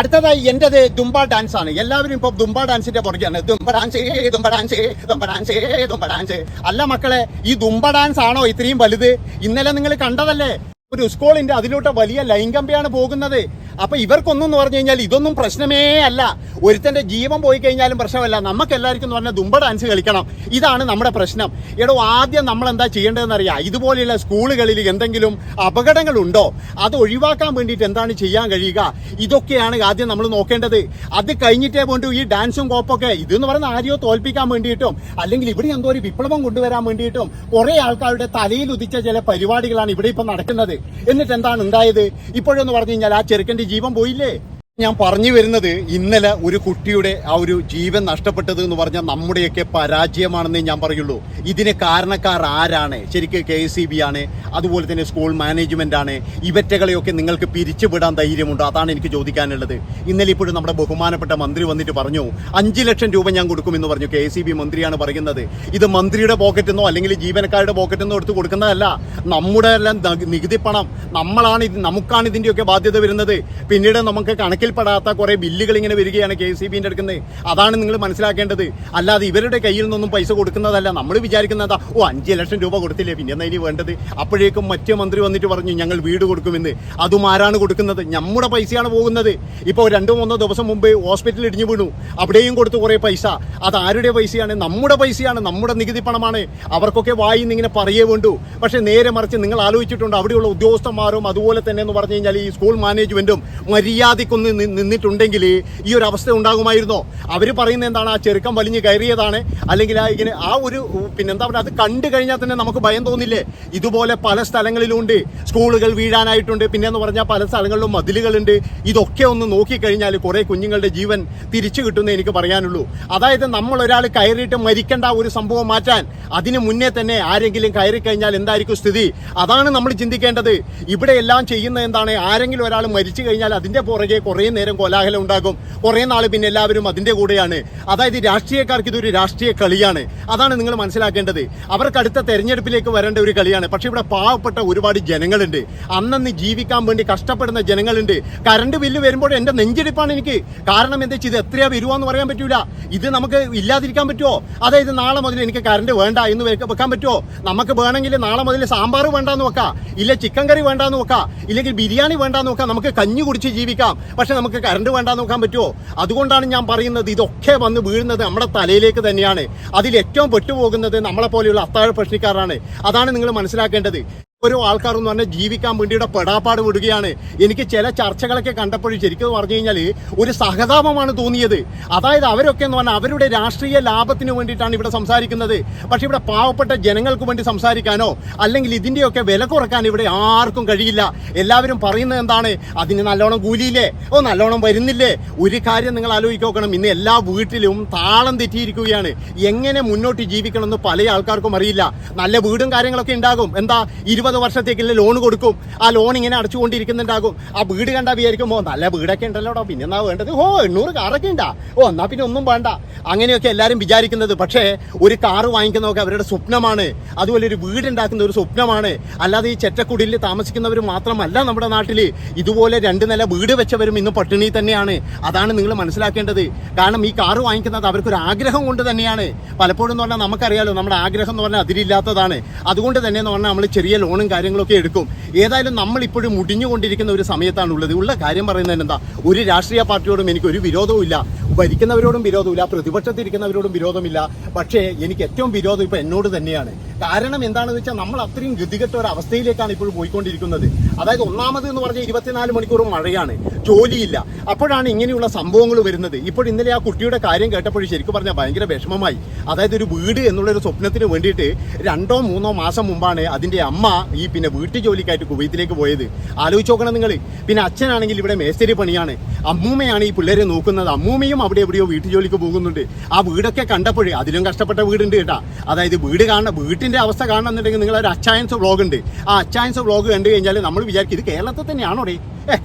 അടുത്തതായി എന്റേത് ദുംബ ഡാൻസ് ആണ്. എല്ലാവരും ഇപ്പൊ ദുംബ ഡാൻസിന്റെ പുറകെയാണ്. ദുംബ ഡാൻസ് ദുംബ ഡാൻസ് ദുംബ ഡാൻസ് ദുംബ ഡാൻസ് അല്ല മക്കളെ ഈ ദുംബ ഡാൻസ് ആണോ ഇത്രയും വലുത്? ഇന്നലെ നിങ്ങൾ കണ്ടതല്ലേ? ഒരു സ്കൂളിന്റെ അതിലോട്ട് വലിയ ലൈംഗമ്പയാണ് പോകുന്നത്. അപ്പൊ ഇവർക്കൊന്നും എന്ന് പറഞ്ഞു കഴിഞ്ഞാൽ ഇതൊന്നും പ്രശ്നമേ അല്ല. ഒരുത്തന്റെ ജീവൻ പോയി കഴിഞ്ഞാലും പ്രശ്നമല്ല. നമുക്ക് എല്ലാവർക്കും എന്ന് പറഞ്ഞാൽ ദുമ്പ ഡാൻസ് കളിക്കണം. ഇതാണ് നമ്മുടെ പ്രശ്നം. എടോ ആദ്യം നമ്മൾ എന്താ ചെയ്യേണ്ടതെന്ന് അറിയാം ഇതുപോലെയുള്ള സ്കൂളുകളിൽ എന്തെങ്കിലും അപകടങ്ങളുണ്ടോ? അത് ഒഴിവാക്കാൻ വേണ്ടിയിട്ട് എന്താണ് ചെയ്യാൻ കഴിയുക? ഇതൊക്കെയാണ് ആദ്യം നമ്മൾ നോക്കേണ്ടത്. അത് കഴിഞ്ഞിട്ടേ പോണ്ടു. ഈ ഡാൻസും കോപ്പൊക്കെ ഇതെന്ന് പറയുന്ന ആരെയോ തോൽപ്പിക്കാൻ വേണ്ടിയിട്ടും അല്ലെങ്കിൽ ഇവിടെ എന്തോ ഒരു വിപ്ലവം കൊണ്ടുവരാൻ വേണ്ടിയിട്ടും കുറെ ആൾക്കാരുടെ തലയിൽ ഉദിച്ച ചില പരിപാടികളാണ് ഇവിടെ ഇപ്പൊ നടക്കുന്നത്. എന്നിട്ട് എന്താണ് ഉണ്ടായത്? ഇപ്പോഴെന്ന് പറഞ്ഞു കഴിഞ്ഞാൽ ആ ചെറുക്കന്റെ ജീവൻ പോയില്ലേ? ഞാൻ പറഞ്ഞു വരുന്നത് ഇന്നലെ ഒരു കുട്ടിയുടെ ആ ഒരു ജീവൻ നഷ്ടപ്പെട്ടത് എന്ന് പറഞ്ഞാൽ നമ്മുടെയൊക്കെ പരാജയമാണെന്നേ ഞാൻ പറയുള്ളൂ. ഇതിന് കാരണക്കാർ ആരാണ്? ശരിക്കും കെ എസ് ആണ് അതുപോലെ തന്നെ സ്കൂൾ മാനേജ്മെന്റ് ആണ്. ഇവറ്റകളെയൊക്കെ നിങ്ങൾക്ക് പിരിച്ചുവിടാൻ ധൈര്യമുണ്ടോ? അതാണ് എനിക്ക് ചോദിക്കാനുള്ളത്. ഇന്നലെ ഇപ്പോഴും നമ്മുടെ ബഹുമാനപ്പെട്ട മന്ത്രി വന്നിട്ട് പറഞ്ഞു അഞ്ച് ലക്ഷം രൂപ ഞാൻ കൊടുക്കുമെന്ന് പറഞ്ഞു കെ എസ് മന്ത്രിയാണ് പറയുന്നത്. ഇത് മന്ത്രിയുടെ പോക്കറ്റിൽ നിന്നോ അല്ലെങ്കിൽ ജീവനക്കാരുടെ പോക്കറ്റിൽ നിന്നോ എടുത്ത് കൊടുക്കുന്നതല്ല നമ്മുടെ എല്ലാം നികുതി പണം. നമ്മളാണ് ഇത് നമുക്കാണ് ഇതിന്റെയൊക്കെ ബാധ്യത വരുന്നത്. പിന്നീട് നമുക്ക് കണക്കിൽപ്പെടാത്ത കുറേ ബില്ലുകൾ ഇങ്ങനെ വരികയാണ് കെ സി ബിന്റെ അടുക്കുന്നത് അതാണ് നിങ്ങൾ മനസ്സിലാക്കേണ്ടത്. അല്ലാതെ ഇവരുടെ കയ്യിൽ നിന്നൊന്നും പൈസ കൊടുക്കുന്നതല്ല. നമ്മൾ വിചാരിക്കുന്നതാ ഓ അഞ്ച് ലക്ഷം രൂപ കൊടുത്തില്ലേ? പിന്നെ എന്നാ ഇനി വേണ്ടത്? അപ്പോഴേക്കും മറ്റേ മന്ത്രി വന്നിട്ട് പറഞ്ഞു ഞങ്ങൾ വീട് കൊടുക്കുമെന്ന്. അതും ആരാണ് കൊടുക്കുന്നത്? നമ്മുടെ പൈസയാണ് പോകുന്നത്. ഇപ്പോൾ രണ്ടോ മൂന്നോ ദിവസം മുമ്പ് ഹോസ്പിറ്റലിൽ ഇടിഞ്ഞു വീണു. അവിടെയും കൊടുത്തു കുറേ പൈസ. അത് ആരുടെ പൈസയാണ്? നമ്മുടെ പൈസയാണ്. നമ്മുടെ നികുതി പണമാണ്. അവർക്കൊക്കെ വായി ഇങ്ങനെ പറയേ വേണ്ടു. പക്ഷേ നേരെ മറിച്ച് നിങ്ങൾ ആലോചിച്ചിട്ടുണ്ട് അവിടെയുള്ള ഉദ്യോഗസ്ഥന്മാരും അതുപോലെ തന്നെ എന്ന് പറഞ്ഞു കഴിഞ്ഞാൽ ഈ സ്കൂൾ മാനേജ്മെന്റും മര്യാദക്കൊന്ന് നിന്നിട്ടുണ്ടെങ്കിൽ ഈ ഒരു അവസ്ഥ ഉണ്ടാകുമായിരുന്നോ? അവർ പറയുന്നത് എന്താണ്? ആ ചെറുക്കം വലിഞ്ഞ് കയറിയതാണ്. അല്ലെങ്കിൽ ആ ഇങ്ങനെ ആ ഒരു പിന്നെന്താ പറയുക അത് കണ്ടു കഴിഞ്ഞാൽ തന്നെ നമുക്ക് ഭയം തോന്നില്ലേ? ഇതുപോലെ പല സ്ഥലങ്ങളിലും ഉണ്ട് സ്കൂളുകൾ വീഴാനായിട്ടുണ്ട്. പിന്നെ എന്ന് പറഞ്ഞാൽ പല സ്ഥലങ്ങളിലും മതിലുകളുണ്ട്. ഇതൊക്കെ ഒന്ന് നോക്കിക്കഴിഞ്ഞാൽ കുറേ കുഞ്ഞുങ്ങളുടെ ജീവൻ തിരിച്ചു കിട്ടുന്നേ എനിക്ക് പറയാനുള്ളൂ. അതായത് നമ്മൾ ഒരാൾ കയറിയിട്ട് മരിക്കേണ്ട ഒരു സംഭവം മാറ്റാൻ അതിന് മുന്നേ തന്നെ ആരെങ്കിലും കയറി കഴിഞ്ഞാൽ എന്തായിരിക്കും സ്ഥിതി? അതാണ് നമ്മൾ ചിന്തിക്കേണ്ടത്. ഇവിടെ എല്ലാം ചെയ്യുന്നത് എന്താണ്? ആരെങ്കിലും ഒരാൾ മരിച്ചു കഴിഞ്ഞാൽ അതിന്റെ പുറകെ കുറേ നേരം കോലാഹലം ഉണ്ടാകും. കുറേ നാൾ പിന്നെ എല്ലാവരും അതിന്റെ കൂടെയാണ്. അതായത് രാഷ്ട്രീയക്കാർക്ക് ഇതൊരു രാഷ്ട്രീയ കളിയാണ്. അതാണ് നിങ്ങൾ മനസ്സിലാക്കേണ്ടത്. അവർക്ക് അടുത്ത തെരഞ്ഞെടുപ്പിലേക്ക് വരേണ്ട ഒരു കളിയാണ്. പക്ഷെ ഇവിടെ പാവപ്പെട്ട ഒരുപാട് ജനങ്ങളുണ്ട്. അന്നന്ന് ജീവിക്കാൻ വേണ്ടി കഷ്ടപ്പെടുന്ന ജനങ്ങളുണ്ട്. കറണ്ട് ബില്ല് വരുമ്പോൾ എന്റെ നെഞ്ചെടുപ്പാണ് എനിക്ക്. കാരണം എന്താ വെച്ചാൽ ഇത് എത്രയാ വരുവാന്ന് പറയാൻ പറ്റൂല. ഇത് നമുക്ക് ഇല്ലാതിരിക്കാൻ പറ്റുമോ അതായത് നാളെ മുതൽ എനിക്ക് കറണ്ട് വേണ്ട എന്ന് വെക്കാൻ പറ്റുമോ നമുക്ക് വേണമെങ്കിൽ നാളെ മുതൽ സാമ്പാർ വേണ്ടാന്ന് വെക്കാം. ഇല്ല ചിക്കൻ കറി വേണ്ടാന്ന് വെക്കാം. ഇല്ലെങ്കിൽ ബിരിയാണി വേണ്ടാന്ന് വെക്കാം. നമുക്ക് കഞ്ഞി കുടിച്ച് ജീവിക്കാം. പക്ഷെ നമുക്ക് കറണ്ട് വേണ്ട നോക്കാൻ പറ്റുമോ അതുകൊണ്ടാണ് ഞാൻ പറയുന്നത് ഇതൊക്കെ വന്ന് വീഴുന്നത് നമ്മുടെ തലയിലേക്ക് തന്നെയാണ്. അതിൽ ഏറ്റവും പെട്ടുപോകുന്നത് നമ്മളെ പോലെയുള്ള അത്താഴ പ്രശ്നക്കാരാണ്. അതാണ് നിങ്ങൾ മനസ്സിലാക്കേണ്ടത്. ഓരോ ആൾക്കാരെന്ന് പറഞ്ഞാൽ ജീവിക്കാൻ വേണ്ടിയുടെ പെടാപ്പാട് വിടുകയാണ്. എനിക്ക് ചില ചർച്ചകളൊക്കെ കണ്ടപ്പോഴും ശരിക്കും പറഞ്ഞു കഴിഞ്ഞാൽ ഒരു സഹതാപമാണ് തോന്നിയത്. അതായത് അവരൊക്കെ എന്ന് പറഞ്ഞാൽ അവരുടെ രാഷ്ട്രീയ ലാഭത്തിന് വേണ്ടിയിട്ടാണ് ഇവിടെ സംസാരിക്കുന്നത്. പക്ഷേ ഇവിടെ പാവപ്പെട്ട ജനങ്ങൾക്ക് വേണ്ടി സംസാരിക്കാനോ അല്ലെങ്കിൽ ഇതിന്റെയൊക്കെ വില കുറയ്ക്കാൻ ഇവിടെ ആർക്കും കഴിയില്ല. എല്ലാവരും പറയുന്നത് എന്താണ്? അതിന് നല്ലോണം കൂലിയില്ലേ? ഓ നല്ലോണം വരുന്നില്ലേ? ഒരു കാര്യം നിങ്ങൾ ആലോചിച്ച് നോക്കണം. ഇന്ന് എല്ലാ വീട്ടിലും താളം തെറ്റിയിരിക്കുകയാണ്. എങ്ങനെ മുന്നോട്ട് ജീവിക്കണമെന്ന് പല ആൾക്കാർക്കും അറിയില്ല. നല്ല വീടും കാര്യങ്ങളൊക്കെ ഉണ്ടാകും. എന്താ? ഇരുപത് വർഷത്തേക്കുള്ള ലോൺ കൊടുക്കും. ആ ലോൺ ഇങ്ങനെ അടച്ചുകൊണ്ടിരിക്കുന്നുണ്ടാകും. ആ വീട് കണ്ടാ ഓ നല്ല വീടൊക്കെ ഉണ്ടല്ലോടോ. പിന്നെ എന്നാ വേണ്ടത്? ഓ എണ്ണൂറ് കാറൊക്കെ ഉണ്ടാ. ഓ എന്നാ പിന്നെ ഒന്നും വേണ്ട. അങ്ങനെയൊക്കെ എല്ലാവരും വിചാരിക്കുന്നത്. പക്ഷേ ഒരു കാറ് വാങ്ങിക്കുന്നതൊക്കെ അവരുടെ സ്വപ്നമാണ്. അതുപോലെ ഒരു വീട് ഉണ്ടാക്കുന്ന ഒരു സ്വപ്നമാണ്. അല്ലാതെ ഈ ചെറ്റക്കുടിയിൽ താമസിക്കുന്നവർ മാത്രമല്ല നമ്മുടെ നാട്ടിൽ ഇതുപോലെ രണ്ട് നില വീട് വെച്ചവരും ഇന്ന് പട്ടിണി തന്നെയാണ്. അതാണ് നിങ്ങൾ മനസ്സിലാക്കേണ്ടത്. കാരണം ഈ കാറ് വാങ്ങിക്കുന്നത് അവർക്കൊരു ആഗ്രഹം കൊണ്ട് തന്നെയാണ്. പലപ്പോഴും എന്ന് പറഞ്ഞാൽ നമുക്കറിയാലോ നമ്മുടെ ആഗ്രഹം എന്ന് പറഞ്ഞാൽ അതിരില്ലാത്തതാണ്. അതുകൊണ്ട് തന്നെ എന്ന് പറഞ്ഞാൽ നമ്മൾ ചെറിയ ലോണും കാര്യങ്ങളൊക്കെ എടുക്കും. ഏതായാലും നമ്മളിപ്പോഴും മുടിഞ്ഞുകൊണ്ടിരിക്കുന്ന ഒരു സമയത്താണ് ഉള്ളത് ഉള്ള കാര്യം പറയുന്നത് എന്താ? ഒരു രാഷ്ട്രീയ പാർട്ടിയോടും എനിക്ക് ഒരു വിരോധവും ഇല്ല ഭരിക്കുന്നവരോടും വിരോധമില്ല പ്രതിപക്ഷത്തിരിക്കുന്നവരോടും വിരോധമില്ല പക്ഷേ എനിക്ക് ഏറ്റവും വിരോധം ഇപ്പോൾ എന്നോട് തന്നെയാണ്. കാരണം എന്താണെന്ന് വെച്ചാൽ നമ്മൾ അത്രയും ഗതികെട്ട ഒരു അവസ്ഥയിലേക്കാണ് ഇപ്പോൾ പോയിക്കൊണ്ടിരിക്കുന്നത്. അതായത് ഒന്നാമത് എന്ന് പറഞ്ഞാൽ ഇരുപത്തിനാല് മണിക്കൂർ മഴയാണ്. ജോലിയില്ല. അപ്പോഴാണ് ഇങ്ങനെയുള്ള സംഭവങ്ങൾ വരുന്നത്. ഇപ്പോൾ ഇന്നലെ ആ കുട്ടിയുടെ കാര്യം കേട്ടപ്പോൾ ശരിക്കും പറഞ്ഞാൽ ഭയങ്കര വിഷമമായി. അതായത് ഒരു വീട് എന്നുള്ള ഒരു സ്വപ്നത്തിന് വേണ്ടിയിട്ട് രണ്ടോ മൂന്നോ മാസം മുമ്പാണ് അതിന്റെ അമ്മ ഈ പിന്നെ വീട്ടു ജോലിക്കായിട്ട് കുവൈത്തിലേക്ക് പോയത്. ആലോചിച്ച് നോക്കണം നിങ്ങൾ പിന്നെ അച്ഛനാണെങ്കിൽ ഇവിടെ മേസ്തിരി പണിയാണ്. അമ്മൂമ്മയാണ് ഈ പിള്ളേരെ നോക്കുന്നത്. അമ്മൂമ്മയും അവിടെ എവിടെയോ വീട്ടു ജോലിക്ക് പോകുന്നുണ്ട്. ആ വീടൊക്കെ കണ്ടപ്പോഴേ അതിലും കഷ്ടപ്പെട്ട വീടുണ്ട് കേട്ടാ. അതായത് വീട് കാണണം വീട്ടിന്റെ അവസ്ഥ കാണണമെന്നുണ്ടെങ്കിൽ നിങ്ങൾ ഒരു അച്ചായൻസ് വ്ളോഗ് ഉണ്ട്. ആ അച്ചായൻസ് വ്ളോഗ് കണ്ടു കഴിഞ്ഞാൽ നമ്മൾ വിചാരിക്കും ഇത് കേരളത്തിൽ തന്നെയാണോ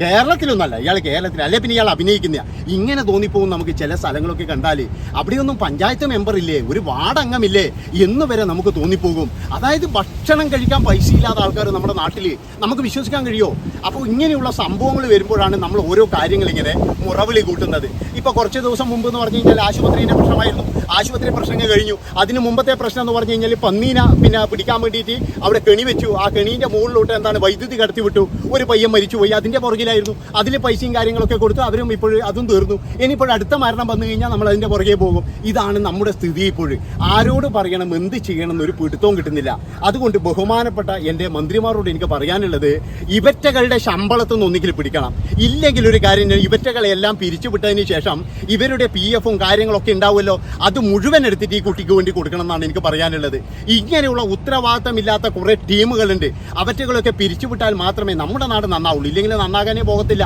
കേരളത്തിലൊന്നല്ല. ഇയാൾ കേരളത്തിൽ അല്ലെ പിന്നെ ഇയാൾ അഭിനയിക്കുന്ന? ഇങ്ങനെ തോന്നിപ്പോകും നമുക്ക് ചില സ്ഥലങ്ങളൊക്കെ കണ്ടാൽ അവിടെയൊന്നും പഞ്ചായത്ത് മെമ്പർ ഇല്ലേ? ഒരു വാർഡ് അംഗമില്ലേ എന്ന് വരെ നമുക്ക് തോന്നിപ്പോകും. അതായത് ഭക്ഷണം കഴിക്കാൻ പൈസ ഇല്ലാത്ത ആൾക്കാർ നമ്മുടെ നാട്ടിൽ നമുക്ക് വിശ്വസിക്കാൻ കഴിയുമോ അപ്പോൾ ഇങ്ങനെയുള്ള സംഭവങ്ങൾ വരുമ്പോഴാണ് നമ്മൾ ഓരോ കാര്യങ്ങൾ ഇങ്ങനെ മുറവിളി കൂട്ടുന്നത്. ഇപ്പൊ കുറച്ച് ദിവസം മുമ്പ് എന്ന് പറഞ്ഞു കഴിഞ്ഞാൽ ആശുപത്രിയിലെ പ്രശ്നമായിരുന്നു. ആശുപത്രി പ്രശ്നങ്ങൾ കഴിഞ്ഞു. അതിന് മുമ്പത്തെ പ്രശ്നം എന്ന് പറഞ്ഞു കഴിഞ്ഞാൽ പന്നീന പിന്നെ പിടിക്കാൻ വേണ്ടിയിട്ട് അവിടെ കെണി വെച്ചു. ആ കെണീന്റെ മുകളിലോട്ട് എന്താണ് വൈദ്യുതി കടത്തി വിട്ടു. ഒരു പയ്യൻ മരിച്ചു പോയി അതിന്റെ പുറകിലായിരുന്നു. അതിൽ പൈസയും കാര്യങ്ങളൊക്കെ കൊടുത്തു. അവരും ഇപ്പോൾ അതും തീർന്നു. ഇനിയിപ്പോൾ അടുത്ത മരണം വന്നു കഴിഞ്ഞാൽ നമ്മൾ അതിന്റെ പുറകെ പോകും. ഇതാണ് നമ്മുടെ സ്ഥിതി ഇപ്പോൾ. ആരോട് പറയണം? എന്ത് ചെയ്യണം എന്നൊരു പിടുത്തവും കിട്ടുന്നില്ല. അതുകൊണ്ട് ബഹുമാനപ്പെട്ട എന്റെ മന്ത്രിമാരോട് എനിക്ക് പറയാനുള്ളത് ഇവറ്റകളുടെ ശമ്പളത്തിൽ നിന്ന് ഒന്നിക്കൽ പിടിക്കണം. ഇല്ലെങ്കിൽ ഒരു കാര്യം ഇവറ്റകളെല്ലാം ഇവറ്റകളെ പിരിച്ചുവിട്ടതിന് ശേഷം ഇവരുടെ പി എഫും കാര്യങ്ങളൊക്കെ ഉണ്ടാവുമല്ലോ. അത് മുഴുവൻ എടുത്തിട്ട് ഈ കുട്ടിക്ക് വേണ്ടി കൊടുക്കണം എന്നാണ് എനിക്ക് പറയാനുള്ളത്. ഇങ്ങനെയുള്ള ഉത്തരവാദിത്തമില്ലാത്ത കുറേ ടീമുകളുണ്ട്. അവറ്റകളൊക്കെ പിരിച്ചുവിട്ടാൽ മാത്രമേ നമ്മുടെ നാട് നന്നാവുള്ളൂ. ഇല്ലെങ്കിൽ നന്നാകാനേ പോകത്തില്ല.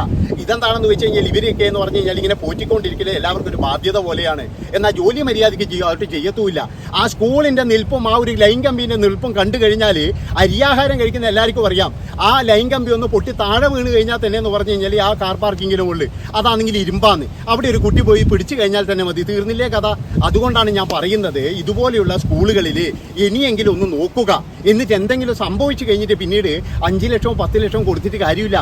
ഇതെന്താണെന്ന് വെച്ച് കഴിഞ്ഞാൽ ഇവരൊക്കെ എന്ന് പറഞ്ഞു കഴിഞ്ഞാൽ ഇങ്ങനെ പോറ്റിക്കൊണ്ടിരിക്കുന്നത് എല്ലാവർക്കും ഒരു ബാധ്യത പോലെയാണ്. എന്നാൽ ജോലി മര്യാദയ്ക്ക് ചെയ്യുക അവർക്ക് ചെയ്യത്തുമില്ല. ആ സ്കൂളിന്റെ നിൽപ്പും ആ ഒരു ലൈൻ കമ്പിന്റെ നിൽപ്പും കണ്ടു കഴിഞ്ഞാൽ അരിയാഹാരം കഴിക്കുന്ന എല്ലാവർക്കും അറിയാം. ആ ലൈൻ കമ്പി ഒന്ന് പൊട്ടി താഴെ വീണ് കഴിഞ്ഞാൽ തന്നെ എന്ന് പറഞ്ഞു കഴിഞ്ഞാൽ ആ കാർ പാർക്കിങ്ങിന് ഉള്ളിൽ അതാണെങ്കിൽ ഇരുമ്പാന്ന്. അവിടെ ഒരു കുട്ടി പോയി പിടിച്ചു കഴിഞ്ഞാൽ തന്നെ മതി. തീർന്നില്ലേ കഥ? അതുകൊണ്ടാണ് ഞാൻ പറയുന്നത് ഇതുപോലെയുള്ള സ്കൂളുകളിൽ ഇനിയെങ്കിലും ഒന്ന് നോക്കുക. എന്നിട്ട് എന്തെങ്കിലും സംഭവിച്ചു കഴിഞ്ഞിട്ട് പിന്നീട് അഞ്ച് ലക്ഷം പത്ത് ലക്ഷം കൊടുത്തിട്ട് കാര്യമില്ല.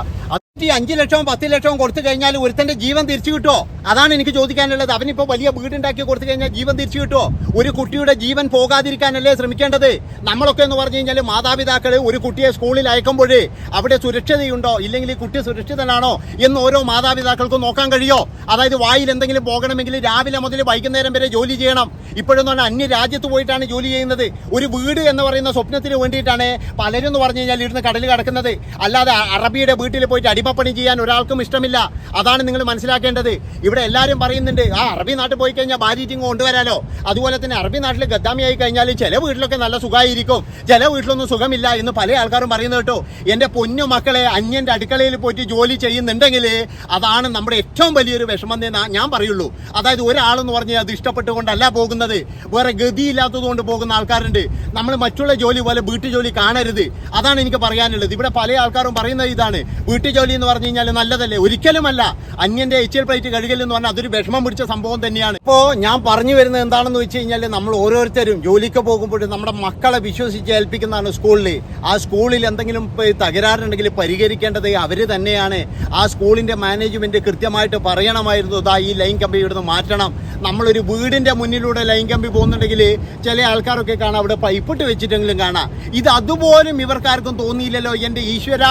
ഈ അഞ്ച് ലക്ഷവും പത്ത് ലക്ഷവും കൊടുത്തു കഴിഞ്ഞാൽ ഒരുത്തന്റെ ജീവൻ തിരിച്ചു കിട്ടുമോ അതാണ് എനിക്ക് ചോദിക്കാനുള്ളത്. അവനിപ്പോ വലിയ വീടുണ്ടാക്കി കൊടുത്തു കഴിഞ്ഞാൽ ജീവൻ തിരിച്ചു കിട്ടുമോ ഒരു കുട്ടിയുടെ ജീവൻ പോകാതിരിക്കാനല്ലേ ശ്രമിക്കേണ്ടത്? നമ്മളൊക്കെ എന്ന് പറഞ്ഞു കഴിഞ്ഞാൽ മാതാപിതാക്കൾ ഒരു കുട്ടിയെ സ്കൂളിൽ അയക്കുമ്പോൾ അവിടെ സുരക്ഷിതയുണ്ടോ? ഇല്ലെങ്കിൽ ഈ കുട്ടി സുരക്ഷിതനാണോ? എന്ന് ഓരോ മാതാപിതാക്കൾക്കും നോക്കാൻ കഴിയോ? അതായത് വായിൽ എന്തെങ്കിലും പോകണമെങ്കിൽ രാവിലെ മുതൽ വൈകുന്നേരം വരെ ജോലി ചെയ്യണം. ഇപ്പോഴെന്ന് പറഞ്ഞാൽ അന്യ രാജ്യത്ത് പോയിട്ടാണ് ജോലി ചെയ്യുന്നത്. ഒരു വീട് എന്ന് പറയുന്ന സ്വപ്നത്തിന് വേണ്ടിയിട്ടാണ് പലരും എന്ന് പറഞ്ഞു കഴിഞ്ഞാൽ ഇരുന്ന് കടലിൽ കിടക്കുന്നത്. അല്ലാതെ അറബിയുടെ വീട്ടിൽ പോയിട്ട് അടിമപ്പണി ചെയ്യാൻ ഒരാൾക്കും ഇഷ്ടമില്ല. അതാണ് നിങ്ങൾ മനസ്സിലാക്കേണ്ടത്. ഇവിടെ എല്ലാവരും പറയുന്നുണ്ട് ആ അറബി നാട്ടിൽ പോയി കഴിഞ്ഞാൽ ഭാര്യറ്റിങ് കൊണ്ടുവരാലോ. അതുപോലെ തന്നെ അറബി നാട്ടിൽ ഗദ്ദാമി ആയി കഴിഞ്ഞാൽ ചില വീട്ടിലൊക്കെ നല്ല സുഖമായിരിക്കും. ചില വീട്ടിലൊന്നും സുഖമില്ല എന്ന് പല ആൾക്കാരും പറയുന്നത് കേട്ടോ. എന്റെ പൊന്നു മക്കളെ അന്യന്റെ അടുക്കളയിൽ പോയിട്ട് ജോലി ചെയ്യുന്നുണ്ടെങ്കിൽ അതാണ് നമ്മുടെ ഏറ്റവും വലിയൊരു വിഷമം എന്ന് ഞാൻ പറയുള്ളൂ. അതായത് ഒരാളെന്ന് പറഞ്ഞാൽ അത് ഇഷ്ടപ്പെട്ടുകൊണ്ടല്ല പോകുന്നത്. വേറെ ഗതിയില്ലാത്തത് കൊണ്ട് പോകുന്ന ആൾക്കാരുണ്ട്. നമ്മൾ മറ്റുള്ള ജോലി പോലെ വീട്ടു ജോലി കാണരുത്. അതാണ് എനിക്ക് പറയാനുള്ളത്. ഇവിടെ പല ആൾക്കാരും പറയുന്നത് ഇതാണ്. വീട്ടു ജോലി എന്ന് പറഞ്ഞു കഴിഞ്ഞാൽ നല്ലതല്ലേ? ഒരിക്കലുമല്ല. അന്യന്റെ എച്ച് എൽ പ്ലേറ്റ് കഴുകൽ എന്ന് പറഞ്ഞാൽ അതൊരു വിഷമം പിടിച്ച സംഭവം തന്നെയാണ്. ഇപ്പോ ഞാൻ പറഞ്ഞു വരുന്നത് എന്താണെന്ന് വെച്ച് കഴിഞ്ഞാൽ നമ്മൾ ഓരോരുത്തരും ജോലിക്ക് പോകുമ്പോഴും നമ്മുടെ മക്കളെ വിശ്വസിച്ച് ഏൽപ്പിക്കുന്നതാണ് സ്കൂളിൽ ആ സ്കൂളിൽ എന്തെങ്കിലും തകരാറുണ്ടെങ്കിൽ പരിഹരിക്കേണ്ടത് അവർ തന്നെയാണ്. ആ സ്കൂളിന്റെ മാനേജ്മെന്റ് കൃത്യമായിട്ട് പറയണമായിരുന്നു. ഇതാ ഈ ലൈൻ കമ്പി ഇവിടുന്ന് മാറ്റണം. നമ്മളൊരു വീടിന്റെ മുന്നിലൂടെ ലൈൻ കമ്പി പോകുന്നുണ്ടെങ്കിൽ ചില ആൾക്കാരൊക്കെ കാണാം. അവിടെ പൈപ്പിട്ട് വെച്ചിട്ടെങ്കിലും കാണാം. ഇത് അതുപോലും ഇവർക്കാർക്കും തോന്നിയില്ലല്ലോ. എന്റെ ഈശ്വര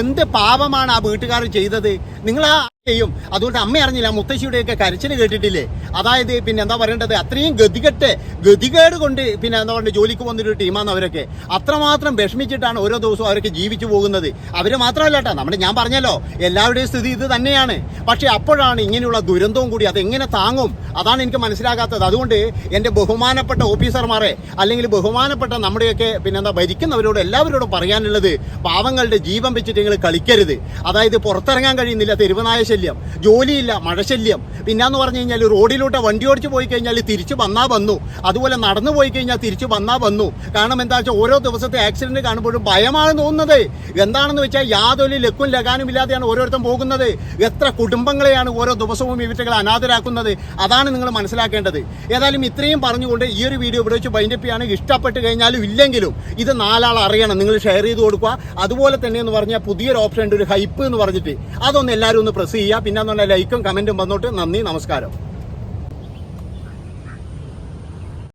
എന്ത് പാപമാണ് ആ വീട്ടുകാർ ചെയ്തത്. നിങ്ങൾ ആ ചെയ്യും. അതുകൊണ്ട് അമ്മ അറിഞ്ഞില്ല മുത്തശ്ശിയുടെയൊക്കെ കരച്ചിൽ കേട്ടിട്ടില്ലേ? അതായത് പിന്നെ എന്താ പറയേണ്ടത്? അത്രയും ഗതികെട്ട് ഗതികേട് കൊണ്ട് പിന്നെ എന്താ പറയുക ജോലിക്ക് വന്നൊരു ടീമാണ് അവരൊക്കെ. അത്രമാത്രം വിഷമിച്ചിട്ടാണ് ഓരോ ദിവസവും അവരൊക്കെ ജീവിച്ചു പോകുന്നത്. അവർ മാത്രമല്ല കേട്ടോ നമ്മുടെ ഞാൻ പറഞ്ഞല്ലോ എല്ലാവരുടെയും സ്ഥിതി ഇത് തന്നെയാണ്. പക്ഷെ അപ്പോഴാണ് ഇങ്ങനെയുള്ള ദുരന്തവും കൂടി അത് എങ്ങനെ താങ്ങും? അതാണ് എനിക്ക് മനസ്സിലാകാത്തത്. അതുകൊണ്ട് എന്റെ ബഹുമാനപ്പെട്ട ഓഫീസർമാരെ അല്ലെങ്കിൽ ബഹുമാനപ്പെട്ട നമ്മുടെയൊക്കെ പിന്നെ എന്താ ഭരിക്കുന്നവരോട് എല്ലാവരോടും പറയാനുള്ളത് പാവങ്ങളുടെ ജീവൻ വെച്ചിട്ട് നിങ്ങൾ കളിക്കരുത്. അതായത് പുറത്തിറങ്ങാൻ കഴിയുന്നില്ല തെരുവനായ ശല്യം ജോലിയില്ല മഴശല്യം പിന്നെന്ന് പറഞ്ഞു കഴിഞ്ഞാൽ റോഡിലോട്ട് വണ്ടി ഓടിച്ച് പോയി കഴിഞ്ഞാൽ തിരിച്ചു വന്നാ വന്നു. അതുപോലെ നടന്നു പോയി കഴിഞ്ഞാൽ തിരിച്ചു വന്നാ വന്നു. കാരണം എന്താ വെച്ചാൽ ഓരോ ദിവസത്തെ ആക്സിഡന്റ് കാണുമ്പോഴും ഭയമാണ് തോന്നുന്നത്. എന്താണെന്ന് വെച്ചാൽ യാതൊരു ലക്കും ലഗാനും ഇല്ലാതെയാണ് ഓരോരുത്തരും പോകുന്നത്. എത്ര കുടുംബങ്ങളെയാണ് ഓരോ ദിവസവും ഇവറ്റകൾ അനാഥരാക്കുന്നത്. അതാണ് നിങ്ങൾ മനസ്സിലാക്കേണ്ടത്. ഏതായാലും ഇത്രയും പറഞ്ഞുകൊണ്ട് ഈ ഒരു വീഡിയോ ഇവിടെ വെച്ച് ബൈൻഡപ്പ് ഇഷ്ടപ്പെട്ട് കഴിഞ്ഞാലും ഇല്ലെങ്കിലും ഇത് നാലാൾ അറിയണം. നിങ്ങൾ ഷെയർ ചെയ്ത് കൊടുക്കുക. അതുപോലെ തന്നെ എന്ന് പറഞ്ഞാൽ പുതിയൊരു ഓപ്ഷൻ ഉണ്ട് ഒരു ഹൈപ്പ് എന്ന് പറഞ്ഞിട്ട്. അതൊന്ന് എല്ലാവരും ഒന്ന് പ്രസ് ചെയ്യുക പിന്നെ എന്ന് ലൈക്കും കമന്റും വന്നോട്ട്. നന്ദി നമസ്കാരം.